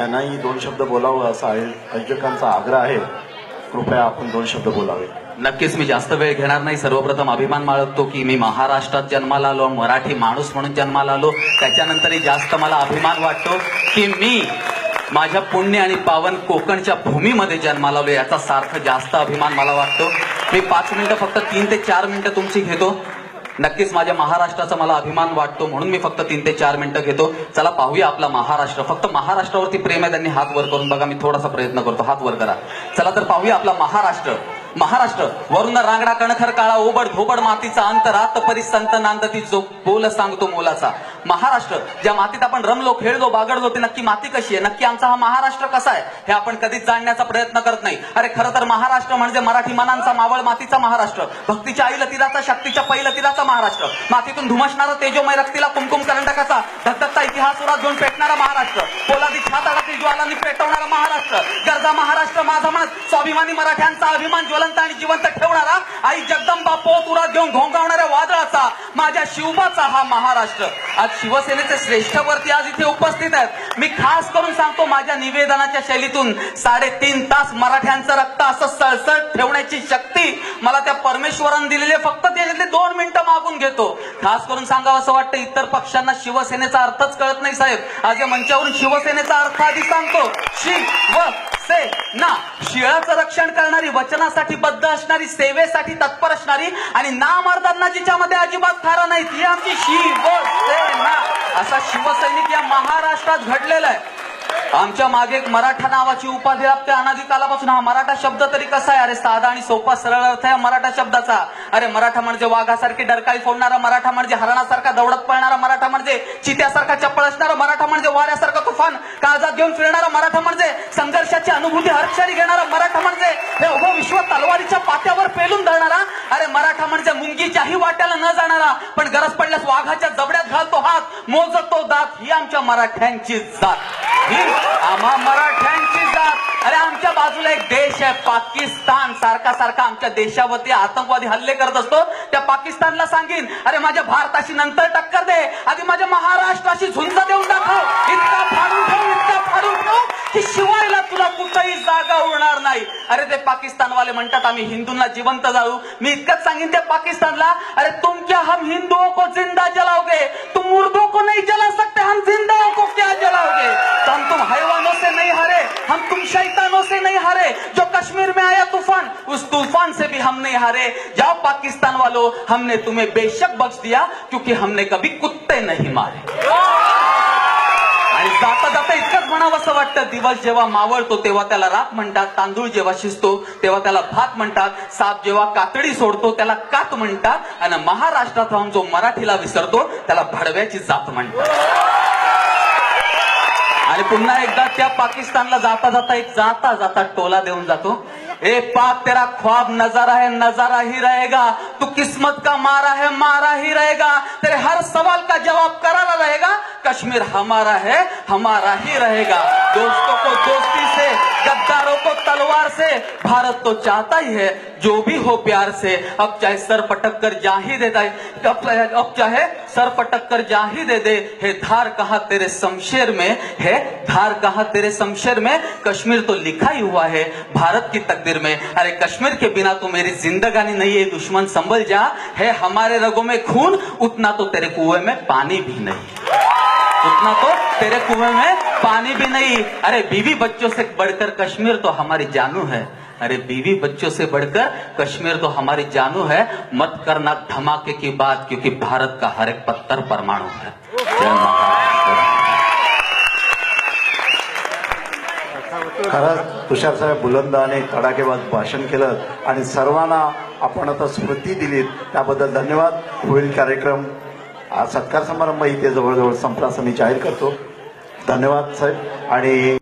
त्यांनाही दोन शब्द बोलावं असा आयोजकांचा आग्रह आहे. कृपया आपण दोन शब्द बोलावे. नक्कीच मी जास्त वेळ घेणार नाही. सर्वप्रथम अभिमान बाळगतो की मी महाराष्ट्रात जन्माला आलो मराठी माणूस म्हणून जन्माला आलो. त्याच्यानंतरही जास्त मला अभिमान वाटतो की मी माझ्या पुण्य आणि पावन कोकणच्या भूमीमध्ये जन्माला आलो. याचा सार्थ जास्त अभिमान मला वाटतो. मी पाच मिनिटं फक्त तीन ते चार मिनिटं तुमची घेतो. नक्कीच माझ्या महाराष्ट्राचा मला अभिमान वाटतो म्हणून मी फक्त तीन ते चार मिनिटं घेतो. चला पाहूया आपला महाराष्ट्र. फक्त महाराष्ट्रावरती प्रेम आहे त्यांनी हात वर करून बघा मी थोडासा प्रयत्न करतो. हात वर करा. चला तर पाहूया आपला महाराष्ट्र. महाराष्ट्र वरून रांगडा कणखर काळा ओबड धोबड मातीचा अंतरात परी संत नांदती जो बोल सांगतो मोलाचा. महाराष्ट्र ज्या मातीत आपण रमलो खेळलो बागडलो ती नक्की माती कशी आहे? नक्की आमचा हा महाराष्ट्र कसा आहे? हे आपण कधीच जाणण्याचा प्रयत्न करत नाही. अरे खरं तर महाराष्ट्र म्हणजे मराठी मनांचा मावळ मातीचा महाराष्ट्र. भक्तीच्या आईला तिराचा शक्तीच्या पहिला तिराचा महाराष्ट्र. मातीतून धुमसणारा तेजोमय रक्तीला कुमकुम करंडकाचा धगधगता इतिहास उरात घेऊन पेटणारा महाराष्ट्र. पोलादी छाताडातील ज्वालांनी पेटवणारा महाराष्ट्र. गरजा महाराष्ट्र माझा म्हणत स्वाभिमानी मराठ्यांचा अभिमान ज्वलंत आणि जिवंत ठेवणारा आई जगदंबा पोत उरात घेऊन घोंगावणाऱ्या वादळाचा माझ्या शिवबाचा हा महाराष्ट्र. आज शिवसेनेचे श्रेष्ठ वरती आज इथे उपस्थित आहेत. मी खास करून सांगतो माझ्या निवेदनाच्या शैलीतून साडेतीन तास मराठ्यांचं रक्त असं सळसळ ठेवण्याची शक्ती मला त्या परमेश्वरानं दिलेले फक्त त्याच्यातले दोन मिनिटं मागून घेतो. खास करून सांगावं असं वाटतं इतर पक्षांना शिवसेनेचा अर्थच कळत नाही साहेब. आज या मंचावरून शिवसेनेचा अर्थ आधी सांगतो. शिव असते. ना शिळाचं रक्षण करणारी वचनासाठी बद्ध असणारी सेवेसाठी तत्पर असणारी आणि ना मर्दांना जिच्यामध्ये अजिबात थारा नाही ती आमची शिवसेना. असा शिवसैनिक या महाराष्ट्रात घडलेला आहे. आमच्या मागे एक मराठा नावाची उपाधी लागते अनादी कालापासून हा मराठा शब्द तरी कसा आहे? अरे साधा आणि सोपा सरळ अर्थ आहे मराठा शब्दाचा. अरे मराठा म्हणजे वाघासारखी डरकाळी फोडणारा मराठा म्हणजे हरणासारखा दौडत पळणारा मराठा म्हणजे चित्यासारखा चप्पळ असणारा मराठा म्हणजे वाऱ्यासारखा तुफान काळजात घेऊन फिरणारा मराठा म्हणजे संघर्षाची अनुभूती हरक्षणी घेणारा मराठा म्हणजे हे उभं विश्व तलवारीच्या पात्यावर पेलून धरणारा अरे मराठा म्हणजे मुंगीच्याही वाट्याला न जाणारा पण गरज पडल्यास वाघाच्या जबड्यात घालतो हात मोजतो दात ही आमच्या मराठ्यांची जात. ही आम्हा मराठ्या जात अरे आमच्या बाजूला एक देश आहे पाकिस्तान. सारखा सारखा आमच्या देशावरती आतंकवादी हल्ले करत असतो. त्या पाकिस्तानला सांगेन अरे माझ्या भारताशी नंतर टक्कर दे. आधी माझ्या महाराष्ट्राशी झुंज देऊन दाखव. इतका फाडून ठेव इतका फाडून ठेव की शिवायला तुला कुठंही जागा उरणार नाही. अरे ते पाकिस्तानवाले म्हणतात आम्ही हिंदूंना जिवंत जाळू मी इतकंच सांगेन त्या पाकिस्तानला अरे तुमच्या हम हिंदुओं को जिंदा जलाओगे तुम मुर्दों को नहीं जला सकते हम जिंदाओं को क्या जलाओगे तो हम तुम हैवानों से नहीं हारे हम तुम शैतानों से नहीं हारे जो कश्मीर में आया तूफान उस तूफान से भी हम नहीं हारे। जाओ पाकिस्तान वालों हमने तुम्हें बेशक बख्श दिया क्योंकि हमने कभी कुत्ते नहीं मारे। आणि जाता जाता इतकंच म्हणावं असं वाटतं दिवस जेव्हा मावळतो तेव्हा त्याला रात म्हणतात तांदूळ जेव्हा शिजतो तेव्हा त्याला भात म्हणतात साप जेव्हा कातडी सोडतो त्याला कात म्हणतात आणि महाराष्ट्रात राहून जो मराठीला विसरतो त्याला भडव्याची जात म्हणतात. आणि पुन्हा एकदा त्या पाकिस्तानला जाता जाता एक जाता जाता टोला देऊन जातो. ए बात तेरा ख्वाब नज़ारा है, नज़ारा ही रहेगा। तू किस्मत का मारा है, मारा ही रहेगा। तेरे हर सवाल का जवाब करारा रहेगा। कश्मीर हमारा है, हमारा ही रहेगा। दोस्तों को दोस्ती से तलवार से। भारत तो चाहता ही है, जो भी हो प्यार से। अब चाहे सर पटक कर जा ही दे दे अब अब चाहे सर पटक कर जा ही दे दे। है धार कहा तेरे शमशेर में? है धार कहा तेरे शमशेर में? कश्मीर तो लिखा ही हुआ है, भारत की तकदीर में। अरे कश्मीर के बिना तो मेरी जिंदगानी नहीं है, दुश्मन संभल जा। है हमारे रगों में खून, उतना तो तेरे कुएँ में पानी भी नहीं। उतना तो तेरे कुएँ में पानी भी नहीं। अरे बीवी बच्चों से बढ़कर कश्मीर तो हमारी जानू है। अरे बीवी बच्चों से बढ़कर कश्मीर तो हमारी जानू है। मत करना धमाके की बात क्योंकि भारत का हर एक पत्थर परमाणु है। खरंच तुषार साहेब बुलंदाने आणि तडाखेबाज भाषण केलं आणि सर्वांना आपण आता स्मृती दिलीत. त्याबद्दल धन्यवाद. होईल कार्यक्रम सत्कार समारंभ इथे जवळजवळ संपला असं मी जाहीर करतो. धन्यवाद साहेब. आणि